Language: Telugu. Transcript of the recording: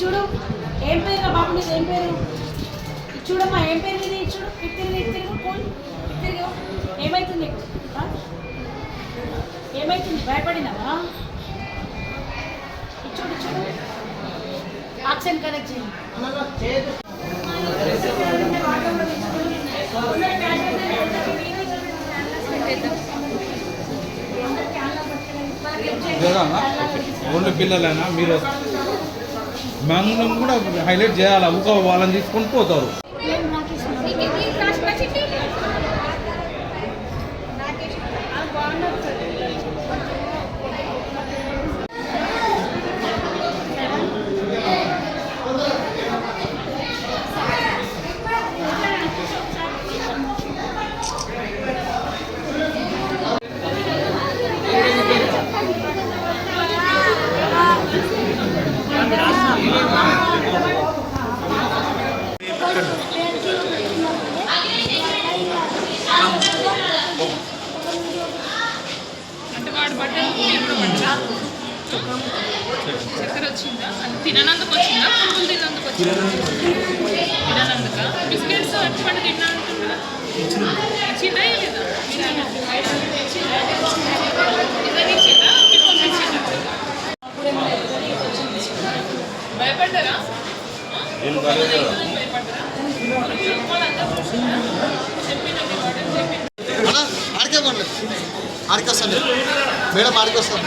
చూడు. ఏం పేరు రా బాబు నీది? ఏం పేరు? చూడమ్మా ఏం పేరు ఇది? చూడు. తిరిగి తిరుగు పోయి తిరిగి. ఏమైతుంది? నీకు ఏమైతుంది? భయపడినావా? చూడు చూడు. ఆక్సిజన్ కనెక్ట్ చేయండి ఓన్లీ పిల్లలేనా? మీరు? మనం కూడా హైలైట్ చేయాలి ఊక వాళ్ళని తీసుకొని పోతారు నాకు చక్కెర వచ్చిందా అది తిననందుకు వచ్చిందా పురుగులు తిన్నందుకు వచ్చిందా? తిననందుక బిస్కెట్స్ అటువంటి తిన్నా అంటున్నా ఇచ్చిందా లేదా? ఆడికే కొనలేదు ఆడికి వస్తాను మేడం ఆడికి వస్తాను